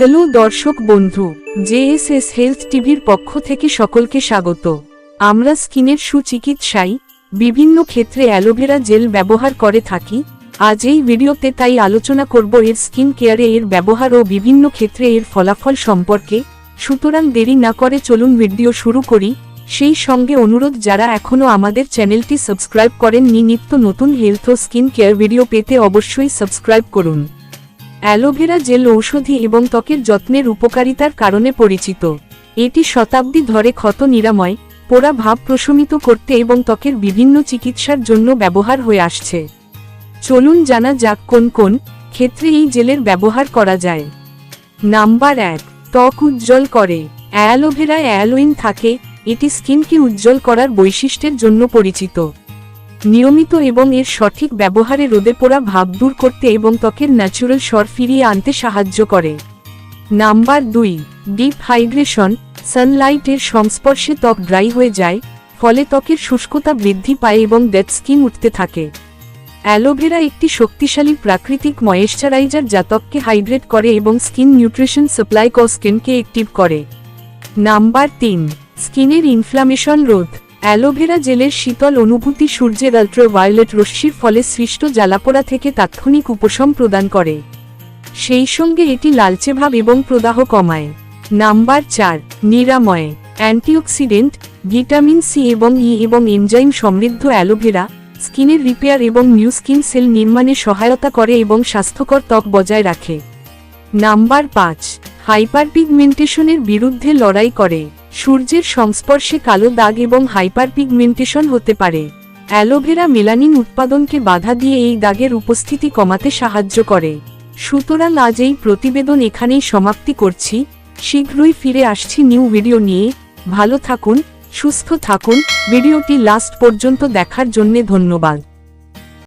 Hello দর্শক বন্ধু JSS health টিভির পক্ষ থেকে সকলকে স্বাগত। আমরা স্কিনের সুচিকিৎসায় বিভিন্ন ক্ষেত্রে অ্যালোভেরা জেল ব্যবহার করে থাকি। আজ এই ভিডিওতে তাই আলোচনা করব এর স্কিন কেয়ারে এর ব্যবহার ও বিভিন্ন ক্ষেত্রে এর ফলাফল সম্পর্কে। সুতরাং দেরি না করে চলুন ভিডিও শুরু করি। সেই সঙ্গে অনুরোধ, যারা এখনও আমাদের চ্যানেলটি সাবস্ক্রাইব করেননি, নিত্য নতুন হেলথ ও স্কিন কেয়ার ভিডিও পেতে অবশ্যই সাবস্ক্রাইব করুন। অ্যালোভেরা জেল ঔষধি এবং ত্বকের যত্নের উপকারিতার কারণে পরিচিত। এটি শতাব্দী ধরে ক্ষত নিরাময়, পোড়া ভাব প্রশমিত করতে এবং ত্বকের বিভিন্ন চিকিৎসার জন্য ব্যবহার হয়ে আসছে। চলুন জানা যাক কোন কোন ক্ষেত্রে এই জেলের ব্যবহার করা যায়। নাম্বার এক, ত্বক উজ্জ্বল করে। অ্যালোভেরায় অ্যালোইন থাকে, এটি স্কিনকে উজ্জ্বল করার বৈশিষ্ট্যের জন্য পরিচিত। নিয়মিত এবং এর সঠিক ব্যবহারে রোদে পোড়া ভাব দূর করতে এবং ত্বকের ন্যাচুরাল স্বর ফিরিয়ে আনতে সাহায্য করে। নাম্বার দুই ডিপ হাইড্রেশন সানলাইটের সংস্পর্শে ত্বক ড্রাই হয়ে যায়, ফলে ত্বকের শুষ্কতা বৃদ্ধি পায় এবং ডেড স্কিন উঠতে থাকে। অ্যালোভেরা একটি শক্তিশালী প্রাকৃতিক ময়েশ্চারাইজার যা ত্বককে হাইড্রেট করে এবং স্কিন নিউট্রিশন সাপ্লাই ক স্কিনকে অ্যাক্টিভ করে। নাম্বার তিন স্কিনের ইনফ্লামেশন রোধ। অ্যালোভেরা জেলের শীতল অনুভূতি সূর্যের আল্ট্রাভায়োলেট রশ্মির ফলে সৃষ্ট জ্বালাপোড়া থেকে তাৎক্ষণিক উপশম প্রদান করে। সেই সঙ্গে এটি লালচে ভাব এবং প্রদাহ কমায়। নাম্বার চার, নিরাময়। অ্যান্টিঅক্সিডেন্ট, ভিটামিন সি এবং ই এবং এনজাইম সমৃদ্ধ অ্যালোভেরা, স্কিনের রিপেয়ার এবং নিউ স্কিন সেল নির্মাণে সহায়তা করে এবং স্বাস্থ্যকর ত্বক বজায় রাখে। নাম্বার পাঁচ, হাইপারপিগমেন্টেশনের বিরুদ্ধে লড়াই করে। সূর্যের সংস্পর্শে কালো দাগ এবং হাইপারপিগমেন্টেশন হতে পারে। অ্যালোভেরা মেলানিন উৎপাদনকে বাধা দিয়ে এই দাগের উপস্থিতি কমাতে সাহায্য করে। সুতরাং আজ এই প্রতিবেদন এখানেই সমাপ্তি করছি। শীঘ্রই ফিরে আসছি নিউ ভিডিও নিয়ে। ভালো থাকুন, সুস্থ থাকুন। ভিডিওটি লাস্ট পর্যন্ত দেখার জন্যে ধন্যবাদ।